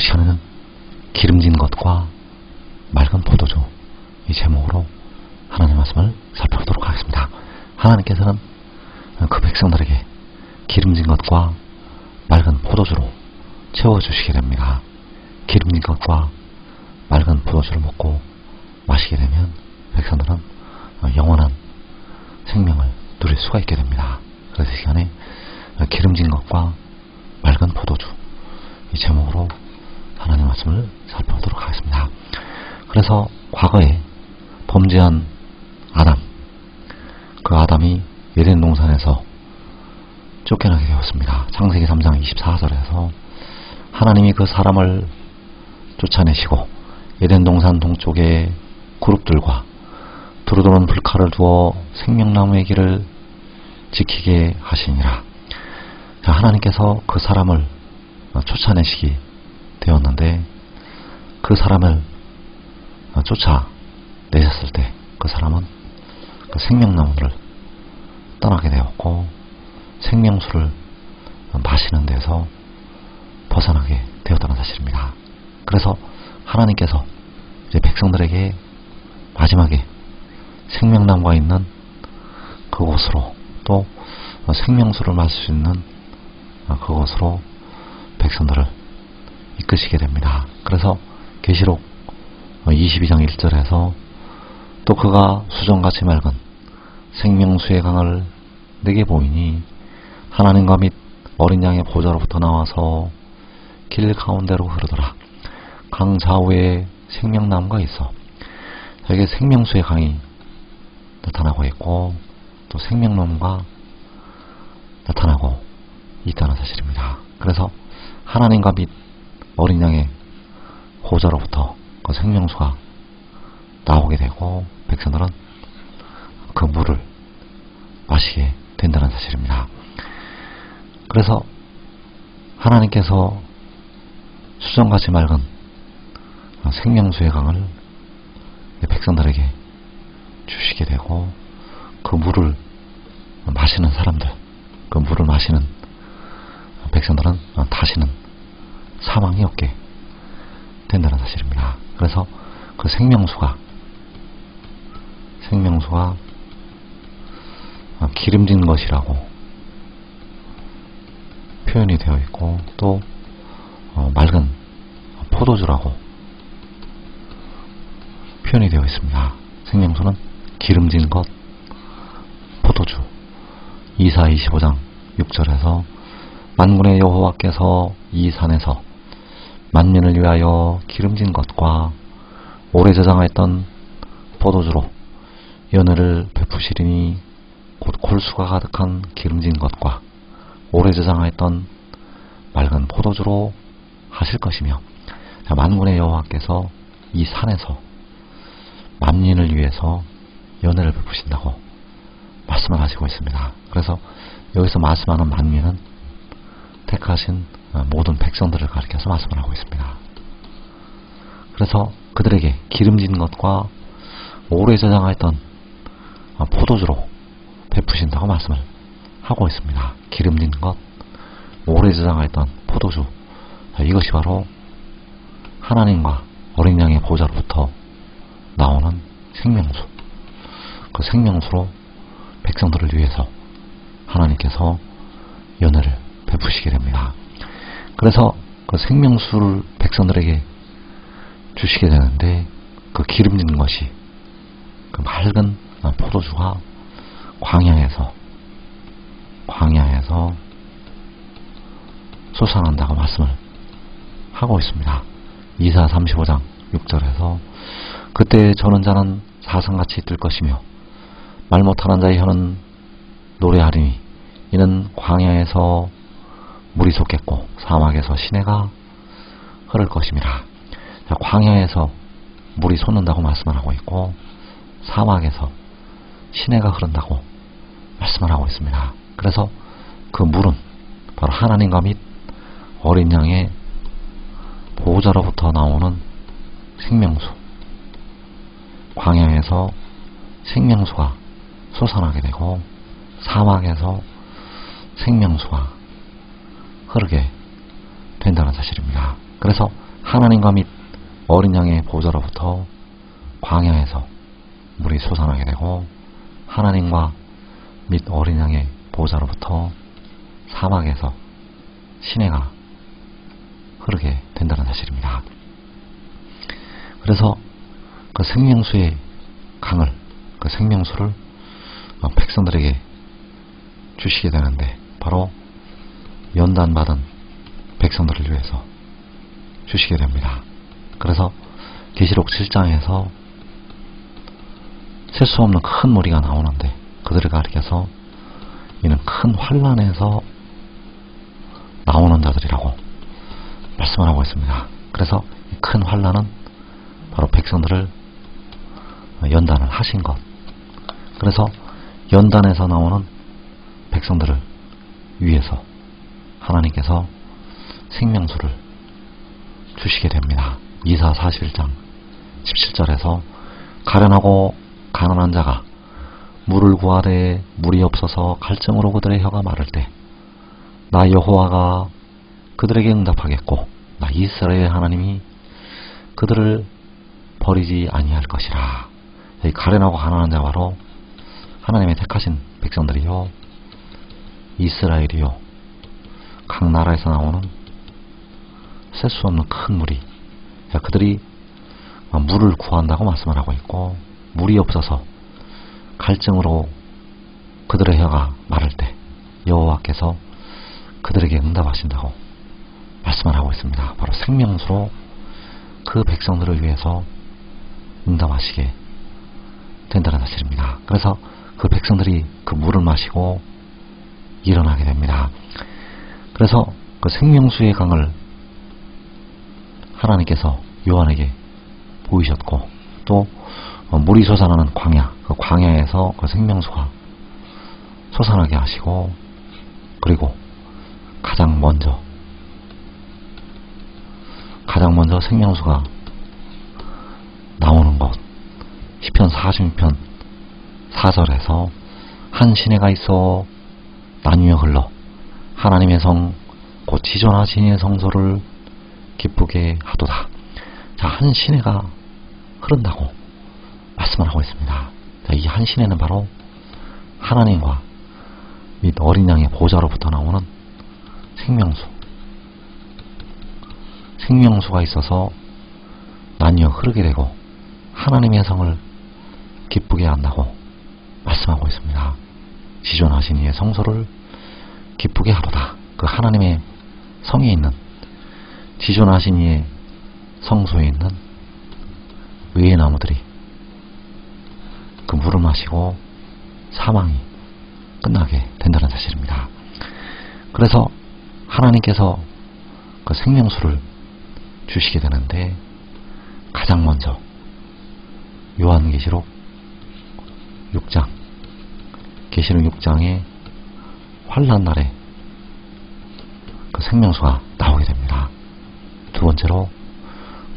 시간에는 기름진 것과 맑은 포도주 이 제목으로 하나님 말씀을 살펴보도록 하겠습니다. 하나님께서는 그 백성들에게 기름진 것과 맑은 포도주로 채워주시게 됩니다. 기름진 것과 맑은 포도주를 먹고 마시게 되면 백성들은 영원한 생명을 누릴 수가 있게 됩니다. 그래서 이 시간에 기름진 것과 맑은 포도주 이 제목으로 하나님 말씀을 살펴보도록 하겠습니다. 그래서 과거에 범죄한 아담 그 아담이 예덴 동산에서 쫓겨나게 되었습니다. 창세기 3장 24절에서 하나님이 그 사람을 쫓아내시고 예덴 동산 동쪽에 그룹들과 두루두른 불칼을 두어 생명나무의 길을 지키게 하시니라. 자, 하나님께서 그 사람을 쫓아내시기 되었는데 그 사람을 쫓아내셨을 때 그 사람은 그 생명나무를 떠나게 되었고 생명수를 마시는 데서 벗어나게 되었다는 사실입니다. 그래서 하나님께서 이제 백성들에게 마지막에 생명나무가 있는 그곳으로 또 생명수를 마실 수 있는 그곳으로 백성들을 이끄시게 됩니다. 그래서 계시록 22장 1절에서 또 그가 수정같이 맑은 생명수의 강을 내게 보이니 하나님과 및 어린 양의 보좌로부터 나와서 길 가운데로 흐르더라. 강 좌우에 생명나무가 있어 여기에 생명수의 강이 나타나고 있고 또 생명나무가 나타나고 있다는 사실입니다. 그래서 하나님과 및 어린 양의 보좌로부터 그 생명수가 나오게 되고 백성들은 그 물을 마시게 된다는 사실입니다. 그래서 하나님께서 수정같이 맑은 생명수의 강을 백성들에게 주시게 되고 그 물을 마시는 사람들, 그 물을 마시는 백성들은 다시는 사망이 없게 된다는 사실입니다. 그래서 그 생명수가 생명수가 기름진 것이라고 표현이 되어 있고 또 어, 맑은 포도주라고 표현이 되어 있습니다. 생명수는 기름진 것, 포도주. 2사 25장 6절에서 만군의 여호와께서 이 산에서 만민을 위하여 기름진 것과 오래 저장하였던 포도주로 연회를 베푸시리니 곧 골수가 가득한 기름진 것과 오래 저장하였던 맑은 포도주로 하실 것이며 만군의 여호와께서 이 산에서 만민을 위해서 연애를 베푸신다고 말씀을 하시고 있습니다. 그래서 여기서 말씀하는 만민은 택하신 모든 백성들을 가리켜서 말씀을 하고 있습니다. 그래서 그들에게 기름진 것과 오래 저장하였던 포도주로 베푸신다고 말씀을 하고 있습니다. 기름진 것, 오래 저장하였던 포도주 이것이 바로 하나님과 어린 양의 보좌로부터 나오는 생명수. 그 생명수로 백성들을 위해서 하나님께서 연애를 베푸시게 됩니다. 그래서 그 생명수를 백성들에게 주시게 되는데 그 기름진 것이 그 맑은 포도주가 광야에서 광야에서 솟아난다고 말씀을 하고 있습니다. 이사 35장 6절에서 그때 저는 자는 사상같이 뜰 것이며 말 못하는 자의 혀는 노래하리니 이는 광야에서 물이 솟겠고 사막에서 시내가 흐를 것입니다. 광야에서 물이 솟는다고 말씀을 하고 있고 사막에서 시내가 흐른다고 말씀을 하고 있습니다. 그래서 그 물은 바로 하나님과 및 어린 양의 보호자로부터 나오는 생명수 광야에서 생명수가 솟아나게 되고 사막에서 생명수가 흐르게 된다는 사실입니다. 그래서 하나님과 및 어린 양의 보좌로부터 광야에서 물이 솟아나게 되고 하나님과 및 어린 양의 보좌로부터 사막에서 시내가 흐르게 된다는 사실입니다. 그래서 그 생명수의 강을 그 생명수를 백성들에게 주시게 되는데 바로 연단 받은 백성들을 위해서 주시게 됩니다. 그래서 계시록 7장에서 셀 수 없는 큰 무리가 나오는데 그들을 가리켜서 이는 큰 환란에서 나오는 자들이라고 말씀을 하고 있습니다. 그래서 큰 환란은 바로 백성들을 연단을 하신 것. 그래서 연단에서 나오는 백성들을 위해서 하나님께서 생명수를 주시게 됩니다. 이사 41장 17절에서 가련하고 가난한 자가 물을 구하되 물이 없어서 갈증으로 그들의 혀가 마를 때 나 여호와가 그들에게 응답하겠고 나 이스라엘 하나님이 그들을 버리지 아니할 것이라. 여기 가련하고 가난한 자 바로 하나님의 택하신 백성들이요 이스라엘이요 각 나라에서 나오는 셀 수 없는 큰 무리 그들이 물을 구한다고 말씀을 하고 있고 물이 없어서 갈증으로 그들의 혀가 마를 때 여호와께서 그들에게 응답하신다고 말씀을 하고 있습니다. 바로 생명수로 그 백성들을 위해서 응답하시게 된다는 사실입니다. 그래서 그 백성들이 그 물을 마시고 일어나게 됩니다. 그래서 그 생명수의 강을 하나님께서 요한에게 보이셨고 또 물이 솟아나는 광야, 그 광야에서 그 생명수가 솟아나게 하시고 그리고 가장 먼저 가장 먼저 생명수가 나오는 곳 시편 46편 4절에서 한 시내가 있어 나뉘어 흘러 하나님의 성 곧 지존하 신 의 성소를 기쁘게 하도다. 자, 한 시내가 흐른다고 말씀을 하고 있습니다. 자, 이 한 시내는 바로 하나님과 및 어린 양의 보좌로부터 나오는 생명수. 생명수가 있어서 나뉘어 흐르게 되고 하나님의 성을 기쁘게 한다고 말씀하고 있습니다. 지존하신 이의 성소를 기쁘게 하도다. 그 하나님의 성에 있는 지존하신 이의 성소에 있는 외의 나무들이 그 물을 마시고 사망이 끝나게 된다는 사실입니다. 그래서 하나님께서 그 생명수를 주시게 되는데 가장 먼저 요한계시록 6장 계시록 6장의 환란 날에 그 생명수가 나오게 됩니다. 두 번째로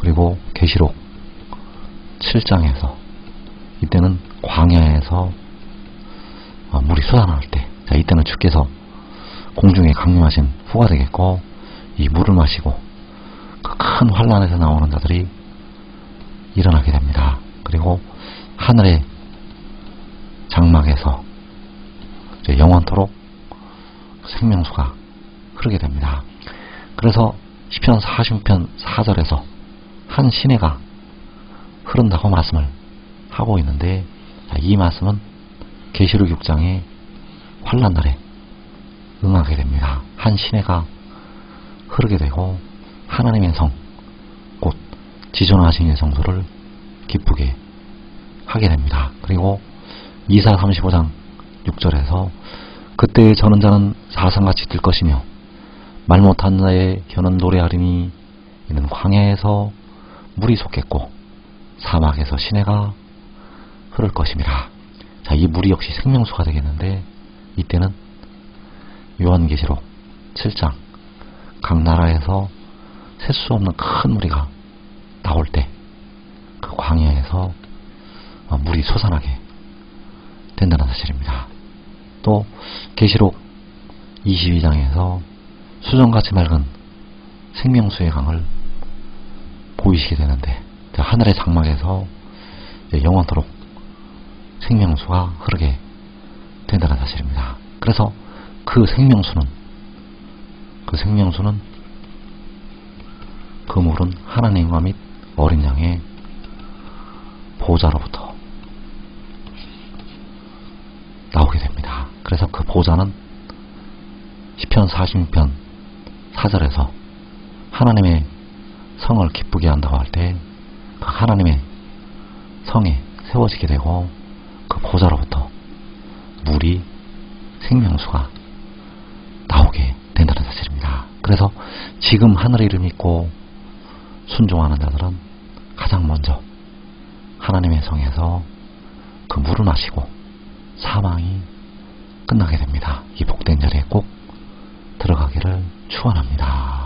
그리고 계시록 7장에서 이때는 광야에서 어, 물이 쏟아나올 때, 자 이때는 주께서 공중에 강림하신 후가 되겠고 이 물을 마시고 그 큰 환란에서 나오는 자들이 일어나게 됩니다. 그리고 하늘의 장막에서 영원토록 생명수가 흐르게 됩니다. 그래서 시편 40편 4절에서 한 시내가 흐른다고 말씀을 하고 있는데 이 말씀은 계시록 6장의 환란 날에 응하게 됩니다. 한 시내가 흐르게 되고 하나님의 성, 곧 지존하신 성소를 기쁘게 하게 됩니다. 그리고 이사 35장 6절에서 그때 저는 자는 사상같이 들 것이며 말 못한 자의 혀는 노래하리니 이는 광야에서 물이 솟겠고 사막에서 시내가 흐를 것입니다. 자, 이 물이 역시 생명수가 되겠는데 이때는 요한계시록 7장 각 나라에서 셀 수 없는 큰 무리가 나올 때 그 광야에서 물이 솟아나게 된다는 사실입니다. 또 계시록 22장에서 수정같이 맑은 생명수의 강을 보이시게 되는데 자, 하늘의 장막에서 영원토록 생명수가 흐르게 된다는 사실입니다. 그래서 그 생명수는 그 생명수는 그 물은 하나님과 및 어린 양의 보좌로부터 나오게 됩니다. 보좌는 시편 46편 4절에서 하나님의 성을 기쁘게 한다고 할 때 그 하나님의 성에 세워지게 되고 그 보좌로부터 물이 생명수가 나오게 된다는 사실입니다. 그래서 지금 하늘의 이름 믿고 순종하는 자들은 가장 먼저 하나님의 성에서 그 물을 마시고 사망이 끝나게 됩니다. 이 복된 자리에 꼭 들어가기를 축원합니다.